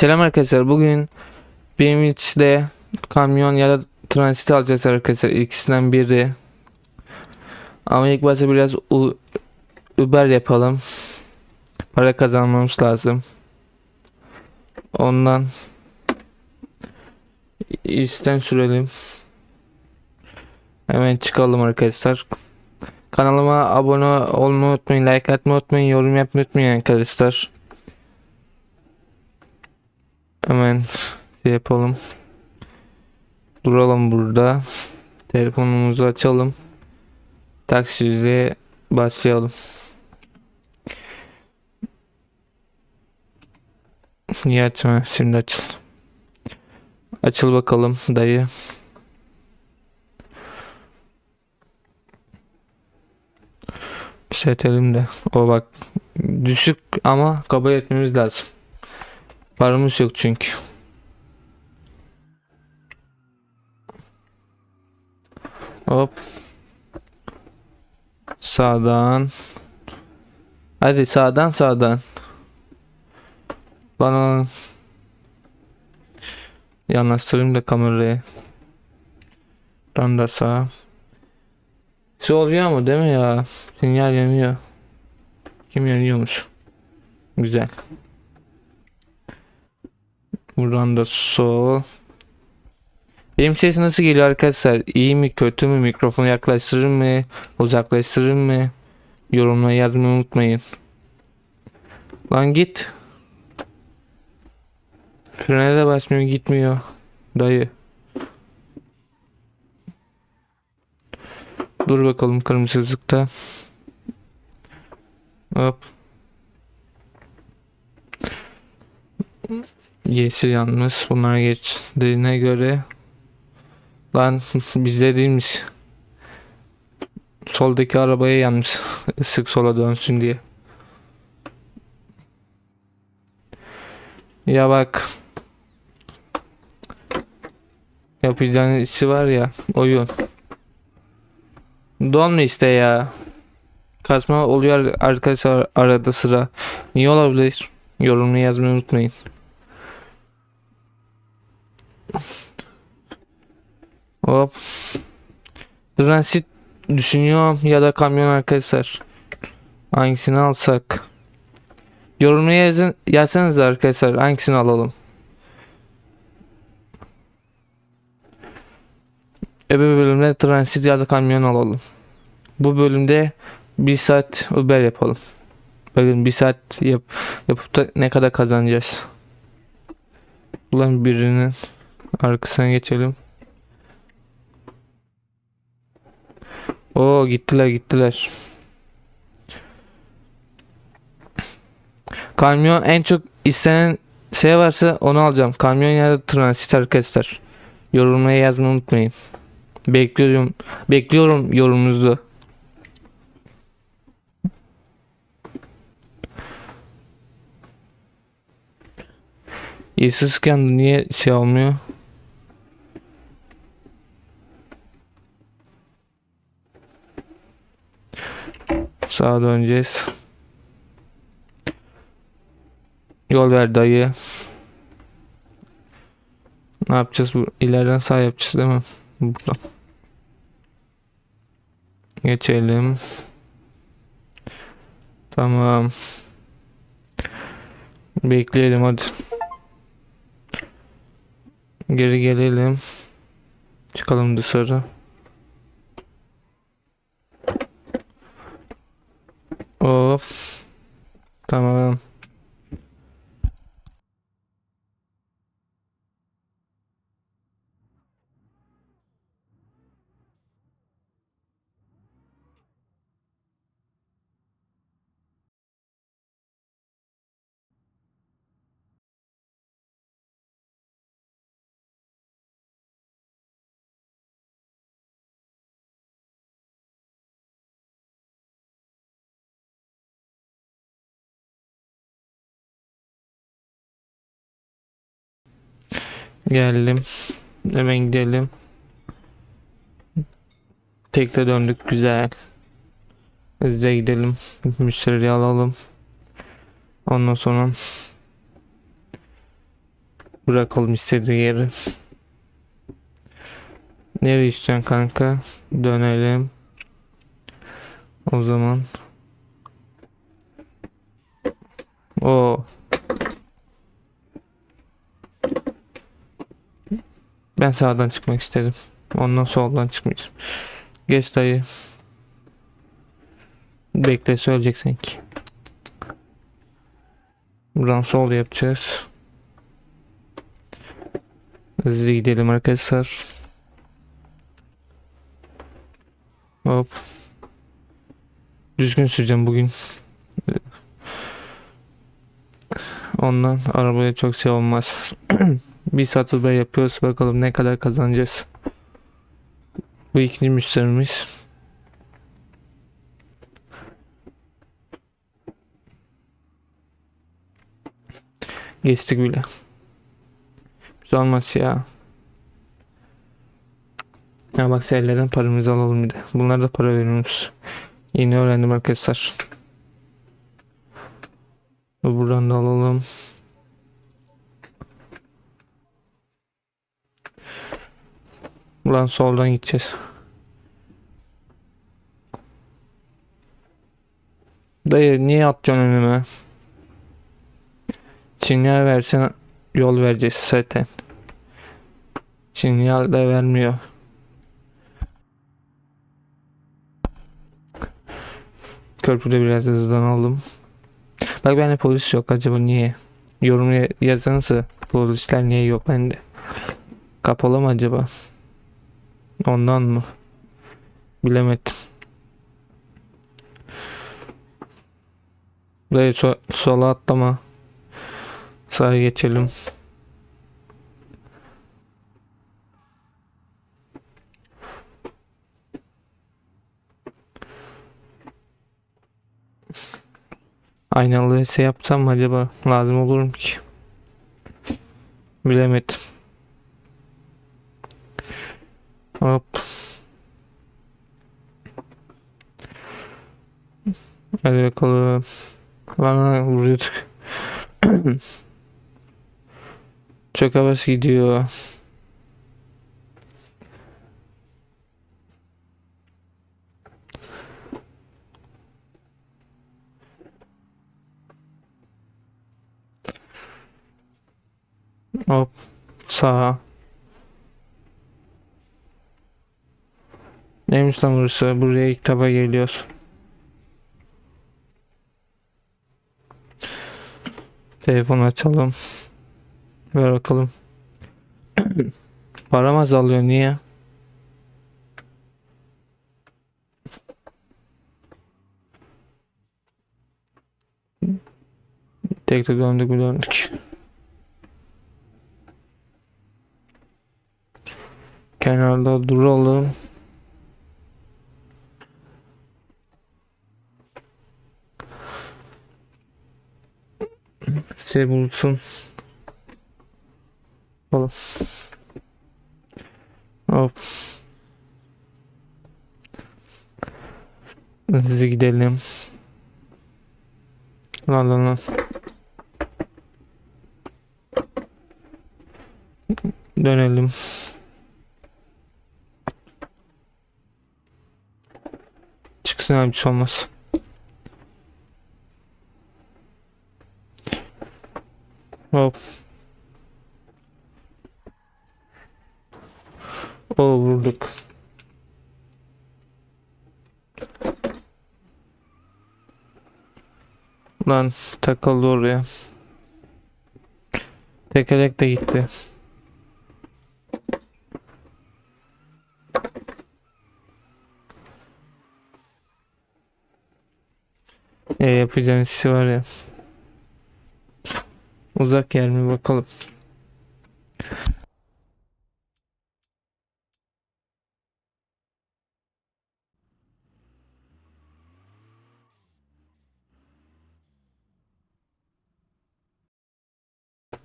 Selam arkadaşlar. Bugün BMX'de kamyon ya da transit alacağız arkadaşlar. İkisinden biri. Ama ilk başta biraz U- Uber yapalım. Para kazanmamız lazım. Ondan isten sürelim. Hemen çıkalım arkadaşlar. Kanalıma abone olmayı unutmayın, like atmayı unutmayın, yorum yapmayı unutmayın arkadaşlar. Hemen şey yapalım. Duralım burada. Telefonumuzu açalım. Taksiciye başlayalım. Niye açma? Şimdi açıl. Açıl bakalım dayı. Setelim de. O bak düşük ama kabul etmemiz lazım. Paramız yok çünkü. Hop. Sağdan. Hadi sağdan sağdan. Bana yanaştırayım da kamerayı. Ben de sağ. Şey oluyor mu değil mi ya? Sinyal yanıyor. Kim yanıyormuş? Güzel. Buradan da sol. Benim ses nasıl geliyor arkadaşlar? İyi mi kötü mü? Mikrofonu yaklaştırır mı? Uzaklaştırır mı? Yorumlara yazmayı unutmayın. Lan git. Frene de basmıyor gitmiyor. Dayı. Dur bakalım kırmızı ışıkta. Hop. Yeşil yalnız. Bunlar geçtiğine göre. Lan bizde değilmiş. Soldaki arabaya yanmış. Isık sola dönsün diye. Ya bak. Yapacağın işi var ya. Oyun. Donma işte ya. Kasma oluyor arkadaşlar arada sıra. Niye olabilir? Yorumunu yazmayı unutmayın. Hop. Transit düşünüyorum ya da kamyon arkadaşlar. Hangisini alsak? Yorumunu yazın, yazsanız arkadaşlar hangisini alalım. Öbür bölümde transit ya da kamyon alalım. Bu bölümde bir saat Uber yapalım. Bakın bir saat yap, yapıp da ne kadar kazanacağız. Ulan birinin arkasına geçelim. Oo gittiler gittiler. Kamyon en çok istenen şey varsa onu alacağım. Kamyon ya da transit arkadaşlar. Yorumlara yazmayı unutmayın. Bekliyorum. Bekliyorum yorumunuzu. Yeşil scan'da niye şey olmuyor? Sağa döneceğiz. Yol ver dayı. Ne yapacağız? Bu ileriden sağ yapacağız değil mi? Buradan. Geçelim. Tamam. Bekleyelim hadi. Geri gelelim. Çıkalım dışarı. Hop. Tamam. Geldim. Hemen gidelim. Tekte döndük güzel. Hızlıca gidelim. Müşteriyi alalım. Ondan sonra Bırakalım istediği yere. Nereye istiyorsun kanka? Dönelim. O zaman. O. Ben sağdan çıkmak istedim. Ondan soldan çıkmayacağım. Geç dayı. Bekle söyleyecek sanki. Buradan sol yapacağız. Hızlı gidelim arkadaşlar. Hop. Düzgün süreceğim bugün. Ondan arabaya çok şey olmaz. Bir saat Uber yapıyoruz. Bakalım ne kadar kazanacağız. Bu ikinci müşterimiz. Geçtik bile. Güzel olmaz ya. Ya bak ellerden paramızı alalım bir de. Bunlar da para veriyoruz. Yeni öğrendim arkadaşlar. Buradan da alalım. Buradan soldan gideceğiz. Dayı niye atıyorsun önüme? Sinyal versen yol vereceğiz zaten. Sinyal de vermiyor. Köprüde biraz hızlanalım. Bak bende polis yok acaba niye? Yorum ya- yazansa polisler niye yok bende? Kapalı mı acaba? Ondan mı? Bilemedim. Dayı so sola atlama. Sağa geçelim. Aynalı şey yapsam acaba? Lazım olur mu ki? Bilemedim. Hop. Hadi bakalım. Lan vuruyorduk. Çok havası gidiyor. Hop sağa. Neymiş lan burası? Buraya ilk taba geliyoruz. Telefon açalım. Ver bakalım. Param azalıyor niye? Tekrar döndük mü döndük. Kenarda duralım. Şey bulsun. Oğlum. Hop. Hızlı gidelim. Lan lan lan. Dönelim. Çıksın abi bir şey olmaz. Hop. O vurduk. Lan takıldı oraya. Tekerlek de gitti. E yapacağın işi var ya. Uzak yer mi bakalım.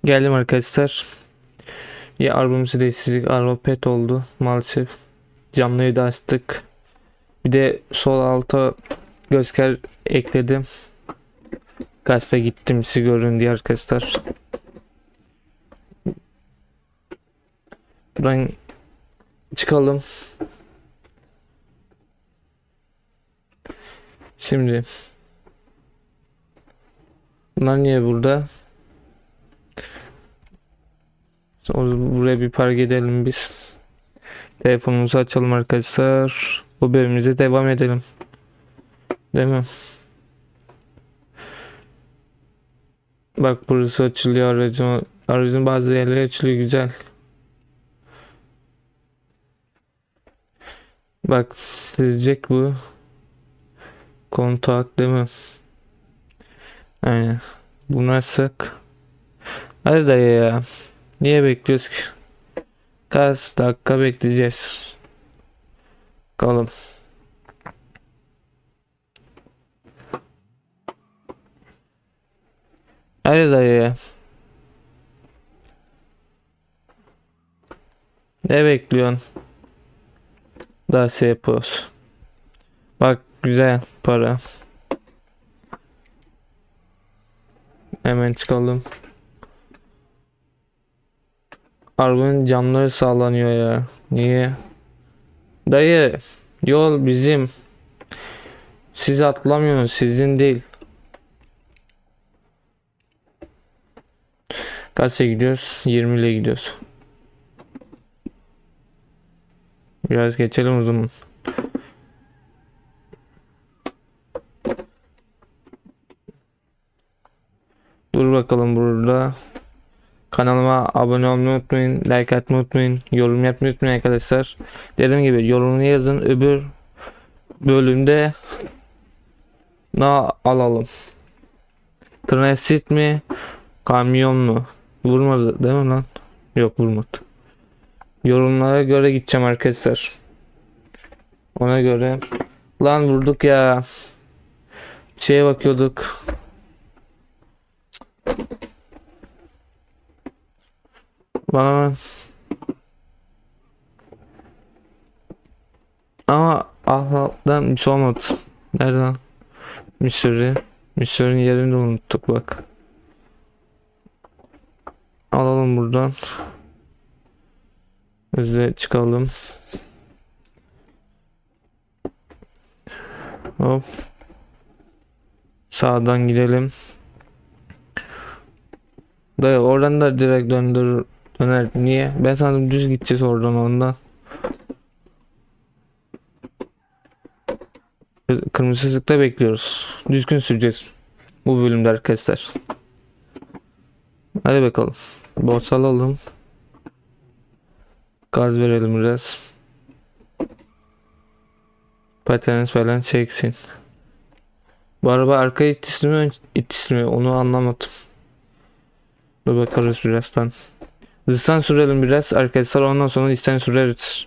Geldim arkadaşlar. Ya arabamızı değiştirdik. Araba pet oldu maalesef. Camları da açtık. Bir de sol alta göster ekledim. Gazete gittim sizi görün diye arkadaşlar. Buradan çıkalım. Şimdi Bunlar niye burada? Buraya bir park edelim biz. Telefonumuzu açalım arkadaşlar. Bu bölümümüze devam edelim. Değil mi? Bak burası açılıyor aracın. Aracın bazı yerleri açılıyor güzel. Bak silecek bu. Kontak değil mi? Aynen. Bunu açsak. Hadi dayı ya. Niye bekliyoruz ki? Kaç dakika bekleyeceğiz. Bakalım. Hadi dayı. Ne bekliyorsun? Daha şey yapıyoruz. Bak güzel para. Hemen çıkalım. Arabanın camları sağlanıyor ya. Niye? Dayı yol bizim. Siz atlamıyorsunuz sizin değil. Kaçta gidiyoruz? 20 ile gidiyoruz. Biraz geçelim o zaman. Dur bakalım burada. Kanalıma abone olmayı unutmayın. Like atmayı unutmayın. Yorum yapmayı unutmayın arkadaşlar. Dediğim gibi yorumunu yazın. Öbür bölümde ne alalım? Transit mi? Kamyon mu? Vurmadı değil mi lan? Yok vurmadı. Yorumlara göre gideceğim arkadaşlar. Ona göre. Lan vurduk ya. Şeye bakıyorduk. Bana ama Allah'tan bir şey olmadı. Nereden? Missouri. Missouri'nin yerini de unuttuk bak. Alalım buradan. Hızlı çıkalım. Hop. Sağdan gidelim. Dayı oradan da direkt döndür döner. Niye? Ben sandım düz gideceğiz oradan ondan. Kırmızı ışıkta bekliyoruz. Düzgün süreceğiz. Bu bölümde arkadaşlar. Hadi bakalım. Boşalalım. Gaz verelim biraz. Patens falan çeksin. Bu araba arka itisli mi ön itisli mi onu anlamadım. Dur bakarız birazdan. Hızdan sürelim biraz arkadaşlar ondan sonra isten süreriz.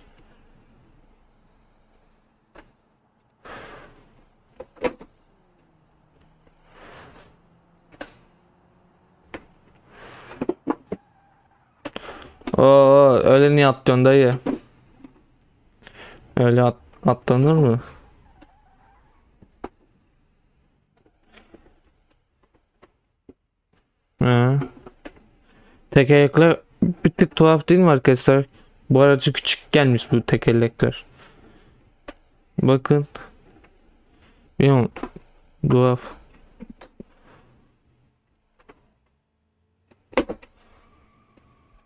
Oo, öyle niye atlıyorsun dayı? Öyle at atlanır mı? He. Tekerlekler bir tık tuhaf değil mi arkadaşlar? Bu aracı küçük gelmiş bu tekerlekler. Bakın. Bilmiyorum. Tuhaf.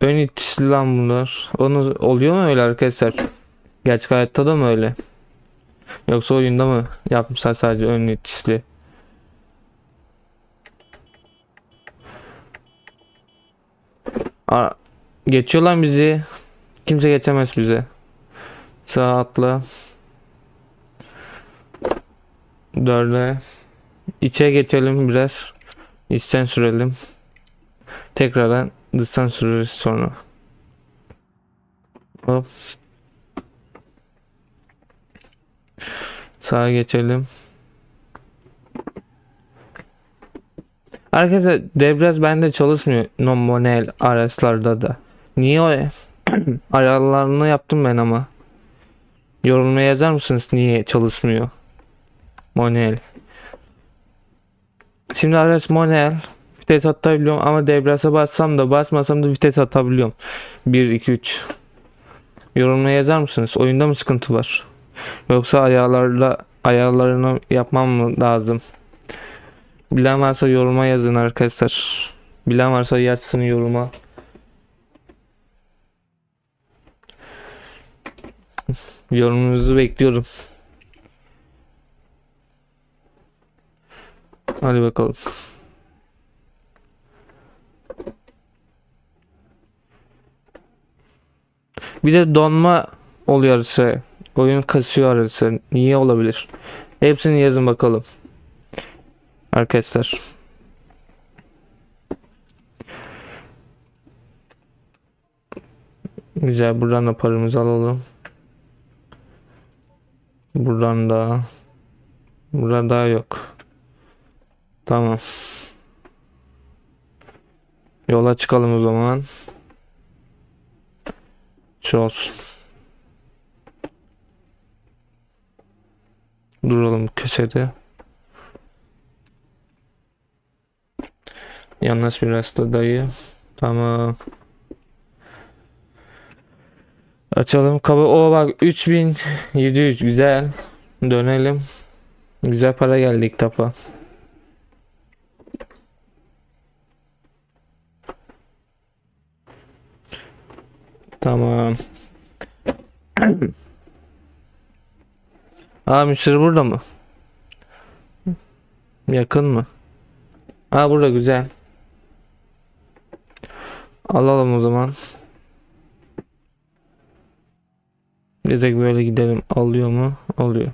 Ön itişli lan bunlar. Onu oluyor mu öyle arkadaşlar? Gerçek hayatta da mı öyle? Yoksa oyunda mı yapmışlar sadece ön itişli? Aa, geçiyor lan bizi. Kimse geçemez bize. Sağ atla. Dörde. İçe geçelim biraz. İçten sürelim. Tekrardan dıştan süreriz sonra. Hop. Sağa geçelim. Arkadaşlar debriyaj bende çalışmıyor nominal araçlarda da. Niye o ayarlarını yaptım ben ama. Yorumuna yazar mısınız niye çalışmıyor? Manuel. Şimdi araç manuel. Vites atabiliyorum ama debriyaja bassam da basmasam da vites atabiliyorum. 1 2 3. Yorumla yazar mısınız? Oyunda mı sıkıntı var? Yoksa ayarlarla ayarlarını yapmam mı lazım? Bilen varsa yoruma yazın arkadaşlar. Bilen varsa yazsın yoruma. Yorumunuzu bekliyorum. Hadi bakalım. Bir de donma oluyor arası. Oyun kasıyor arası. Niye olabilir? Hepsini yazın bakalım. Arkadaşlar. Güzel buradan da paramızı alalım. Buradan da. Burada yok. Tamam. Yola çıkalım o zaman. Şu olsun. Duralım köşede. Yalnız biraz da dayı. Tamam. Açalım kabı. O bak 3700 güzel. Dönelim. Güzel para geldi ilk. Tamam. Aa müşteri burada mı? Yakın mı? Aa burada güzel. Alalım o zaman. Direkt böyle gidelim. Alıyor mu? Alıyor.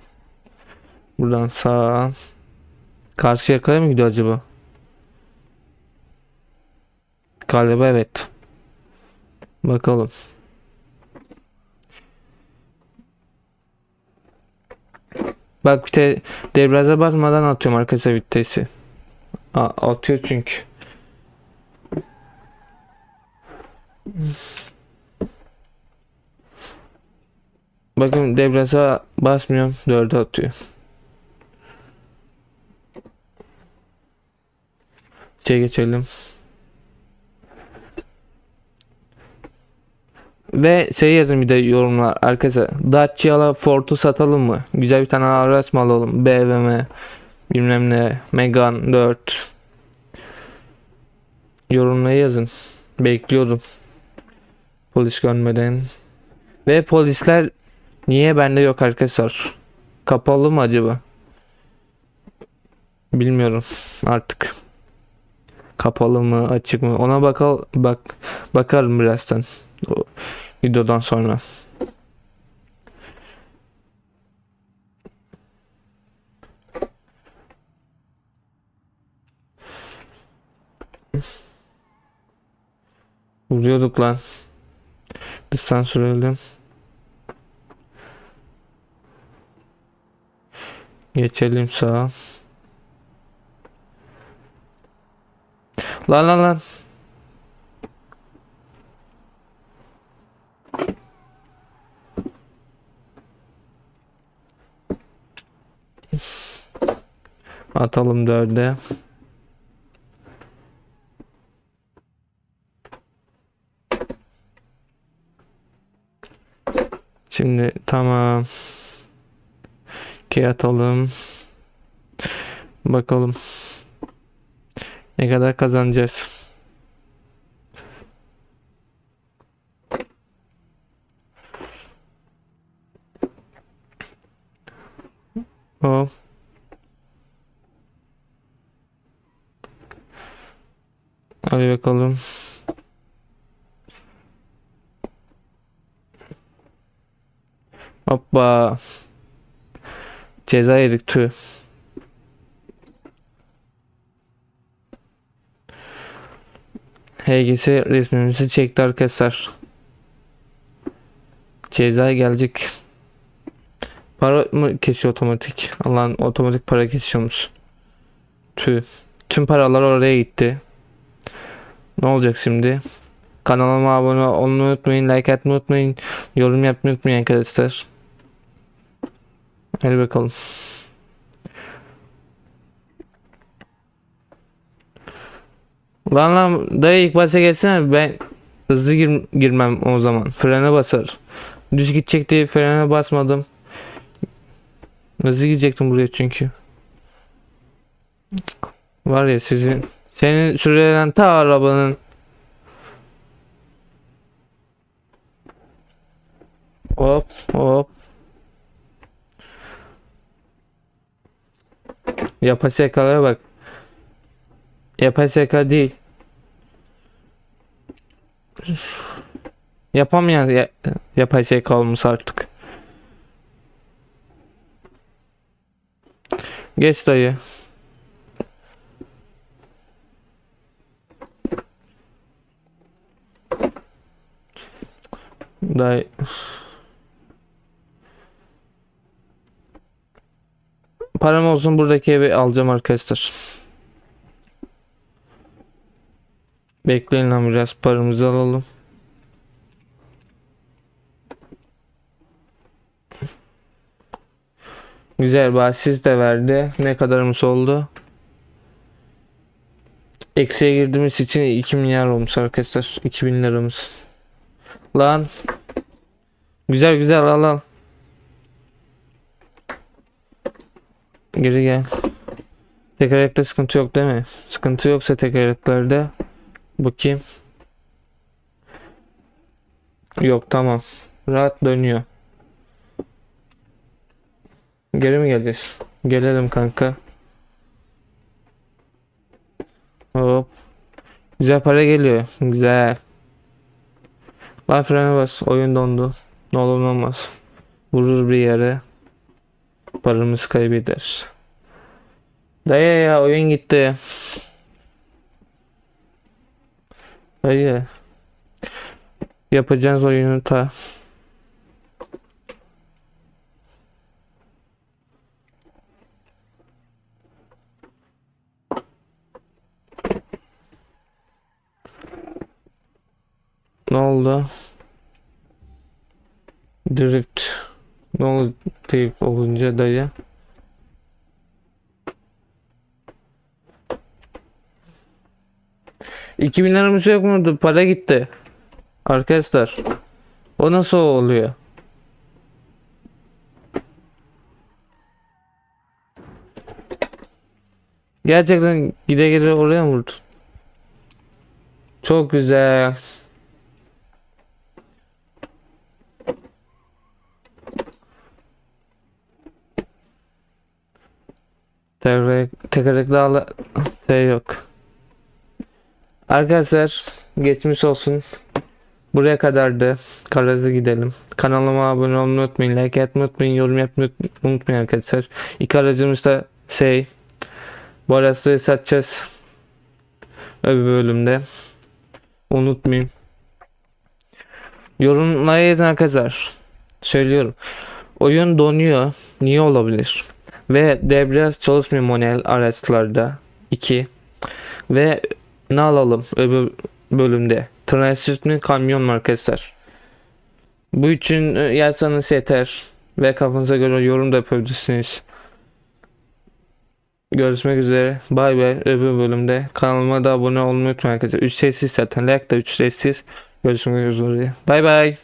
Buradan sağa. Karşı yakaya mı gidiyor acaba? Galiba evet. Bakalım. Bak işte debriyaja basmadan atıyorum arkadaşlar vitesi. A atıyor çünkü. Bakın debriyaja basmıyorum. Dörde atıyor. Şey geçelim. Ve şey yazın bir de yorumlar arkadaşlar. Dacia'la Ford'u satalım mı? Güzel bir tane araç mı alalım? BMW bilmem ne Megane 4 Yorumlara yazın. Bekliyorum. Polis görmeden. Ve polisler niye bende yok arkadaşlar? Kapalı mı acaba? Bilmiyorum artık. Kapalı mı açık mı? Ona bakal bak bakarım birazdan. Videodan sonra. Vuruyorduk lan. Dıştan sürelim. Geçelim sağa. Lan lan lan. Atalım dörde. Şimdi tamam. Ki atalım. Bakalım. Ne kadar kazanacağız. O. Hadi bakalım. Hoppa. Ceza yedik tüh. HGS resmimizi çekti arkadaşlar. Ceza gelecek. Para mı kesiyor otomatik? Allah'ın otomatik para kesiyormuş. Tüh. Tüm paralar oraya gitti. Ne olacak şimdi? Kanalıma abone olmayı unutmayın, like atmayı unutmayın, yorum yapmayı unutmayın arkadaşlar. Hadi bakalım. Lan lan dayı ilk başa geçsene ben hızlı gir- girmem o zaman. Frene basar. Düz gidecek diye frene basmadım. Hızlı gidecektim buraya çünkü. Var ya sizin. Senin sürelen ta arabanın. Hop hop. Yapay zekalara bak. Yapay zeka değil. Yapamayan ya, yapay zeka olmuş artık. Geç dayı. Dayı. Param olsun buradaki evi alacağım arkadaşlar. Bekleyin lan biraz paramızı alalım. Güzel bahsiz de verdi. Ne kadarımız oldu? Eksiye girdiğimiz için 2 milyar olmuş arkadaşlar. 2000 liramız. Lan. Güzel güzel al al. Geri gel. Tekerlekte sıkıntı yok değil mi? Sıkıntı yoksa tekerleklerde bakayım. Yok tamam. Rahat dönüyor. Geri mi geleceğiz? Gelelim kanka. Hop. Güzel para geliyor. Güzel. Lan frene bas. Oyun dondu. Ne olur ne olmaz. Vurur bir yere. Paramız kaybeder. Dayı ya oyun gitti. Dayı. Yapacağız oyunu ta. Ne oldu? Drift. Ne oldu drift olunca dayı? İki bin liramız yok muydu? Para gitti. Arkadaşlar. O nasıl oluyor? Gerçekten gide gide oraya mı vurdu? Çok güzel. Tekerlek, tekerlekli şey yok. Arkadaşlar geçmiş olsun. Buraya kadardı. Kararlı gidelim. Kanalıma abone olmayı unutmayın. Like atmayı unutmayın. Yorum yapmayı unutmayın arkadaşlar. İlk aracımız da şey. Bu araçları satacağız. Öbür bölümde. Unutmayın. Yorumlara arkadaşlar. Söylüyorum. Oyun donuyor. Niye olabilir? Ve debriyaj çalışmıyor manuel araçlarda. 2. Ve ne alalım öbür bölümde? Transitli kamyon arkadaşlar? Bu için e, yazsanız yeter. Ve kafanıza göre yorum da yapabilirsiniz. Görüşmek üzere. Bay bay öbür bölümde. Kanalıma da abone olmayı unutmayın arkadaşlar. 3 sessiz zaten. Like da 3 sessiz. Görüşmek üzere. Bay bay.